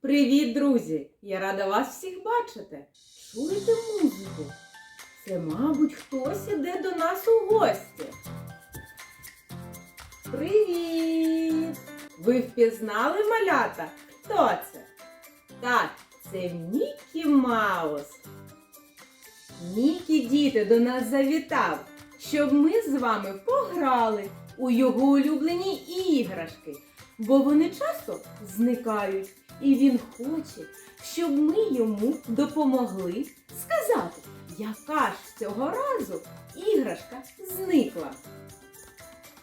Привіт, друзі! Я рада вас всіх бачити. Чуєте музику? Це, мабуть, хтось іде до нас у гості. Привіт! Ви впізнали малята? Хто це? Так, це Мікі Маус. Мікі діти до нас завітав, щоб ми з вами пограли у його улюблені іграшки, бо вони часто зникають, і він хоче, щоб ми йому допомогли сказати, яка ж цього разу іграшка зникла.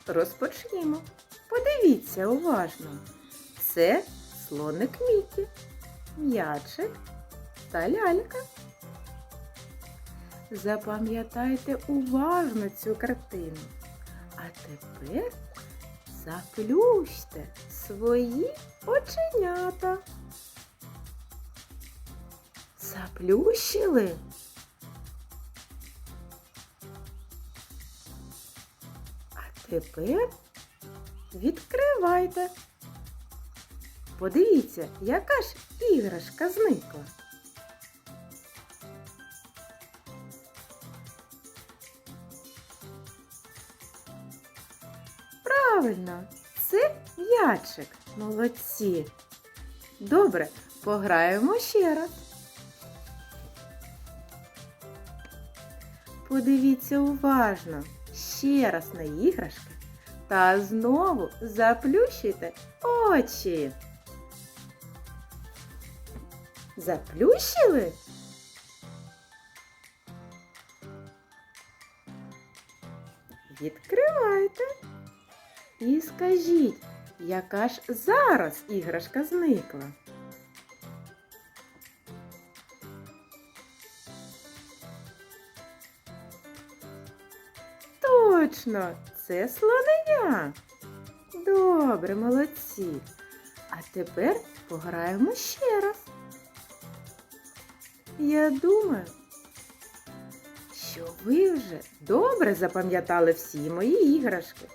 Розпочнімо. Подивіться уважно. Це слоник Мікі, м'ячик та лялька. Запам'ятайте уважно цю картину. А тепер заплющте свої оченята. Заплющили? А тепер відкривайте. Подивіться, яка ж іграшка зникла. Правильно, це м'ячик. Молодці. Добре, пограємо ще раз. Подивіться уважно ще раз на іграшки та знову заплющуйте очі. Заплющили? Відкривайте. І скажіть, яка ж зараз іграшка зникла? Точно, це слонення. Добре, молодці. А тепер пограємо ще раз. Я думаю, що ви вже добре запам'ятали всі мої іграшки.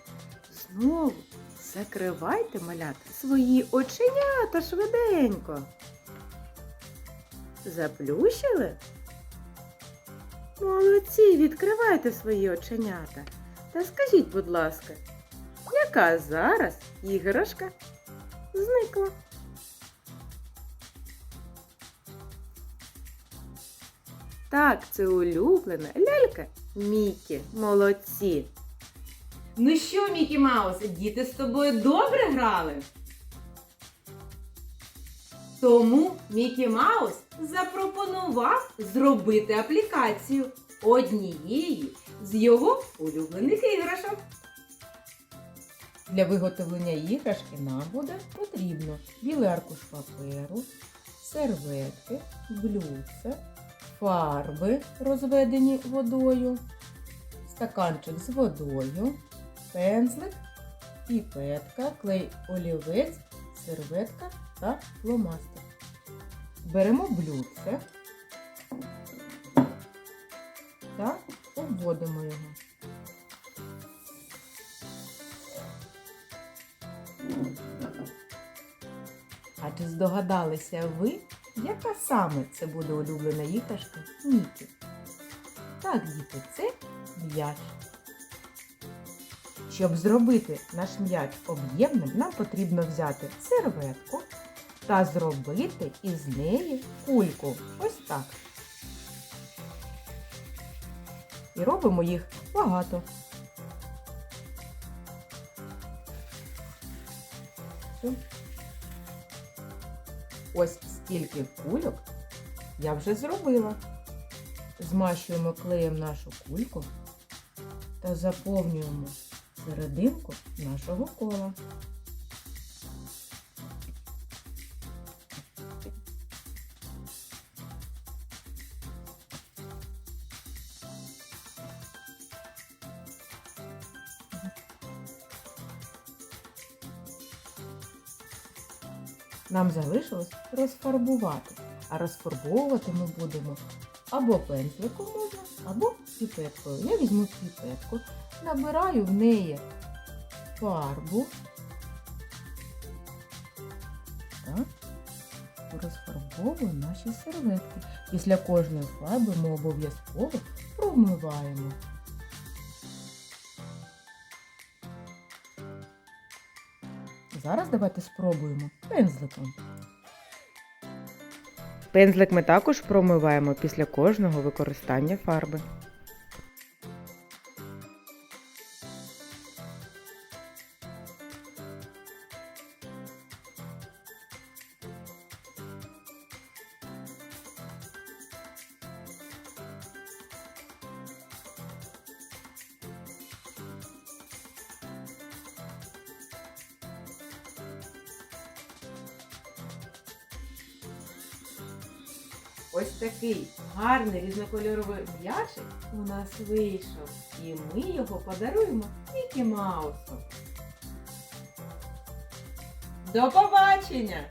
Знову закривайте малята свої оченята швиденько. Заплющили? Молодці, відкривайте свої оченята. Та скажіть, будь ласка, яка зараз іграшка зникла? Так, це улюблена лялька Мікі. Молодці. Ну що, Мікі Маус, діти з тобою добре грали? Тому Мікі Маус запропонував зробити аплікацію однієї з його улюблених іграшок. Для виготовлення іграшки нам буде потрібно білий аркуш паперу, серветки, блюдце, фарби, розведені водою, стаканчик з водою, пензлик, піпетка, клей олівець, серветка та фломастер. Беремо блюдце та обводимо його. А чи здогадалися ви, яка саме це буде улюблена іграшка Мікі? Так, діти, це м'яч. Щоб зробити наш м'яч об'ємним, нам потрібно взяти серветку та зробити із неї кульку. Ось так. І робимо їх багато. Ось стільки кульок я вже зробила. Змащуємо клеєм нашу кульку та заповнюємо серединку нашого кола. Нам залишилось розфарбувати, а розфарбовувати ми будемо або пензликом можна, або піпеткою. Я візьму піпетку, набираю в неї фарбу. Так. розфарбовуємо наші серветки. Після кожної фарби ми обов'язково промиваємо. Зараз давайте спробуємо пензликом. Пензлик ми також промиваємо після кожного використання фарби. Ось такий гарний різнокольоровий м'ячик у нас вийшов. І ми його подаруємо Мікі Маусу. До побачення!